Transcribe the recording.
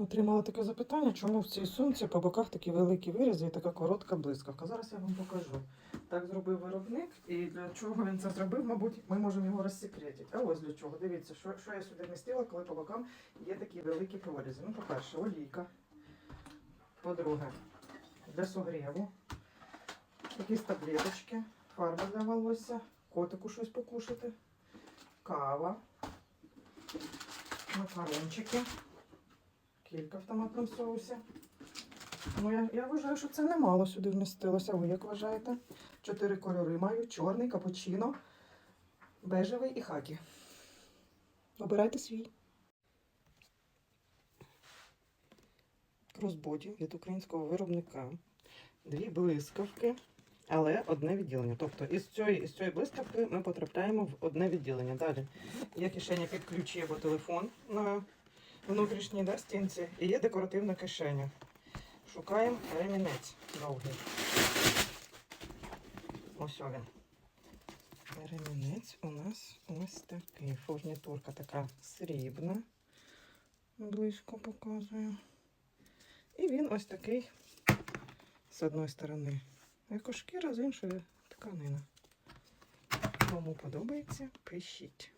Отримала таке запитання, чому в цій сумці по боках такі великі вирізи і така коротка блискавка. Зараз я вам покажу. Так зробив виробник, і для чого він це зробив, мабуть, ми можемо його розсекретити. А ось для чого. Дивіться, що, що я сюди вмістила, коли по бокам є такі великі прорізи. Ну, по-перше, олійка. По-друге, для согріву. Якісь таблеточки, фарба для волосся, котику щось покушати, кава, макарончики, кілька в томатному соусі. Ну, я, я вважаю, що це немало сюди вмістилося. Ви як вважаєте? Чотири кольори маю: чорний, капучино, бежевий і хакі. Обирайте свій. Кросбоді від українського виробника. Дві блискавки, але одне відділення. Тобто із цієї, із цієї блискавки ми потрапляємо в одне відділення. Далі є кишеня під ключі або телефон на внутрішній да, стінці і є декоративна кишеня. Шукаємо ремінець довгий. Ось він. Ремінець у нас ось такий. Фурнітурка така срібна. Близько показую. І він ось такий з одної сторони. Екошкіра, з іншої тканина. Кому подобається, пишіть.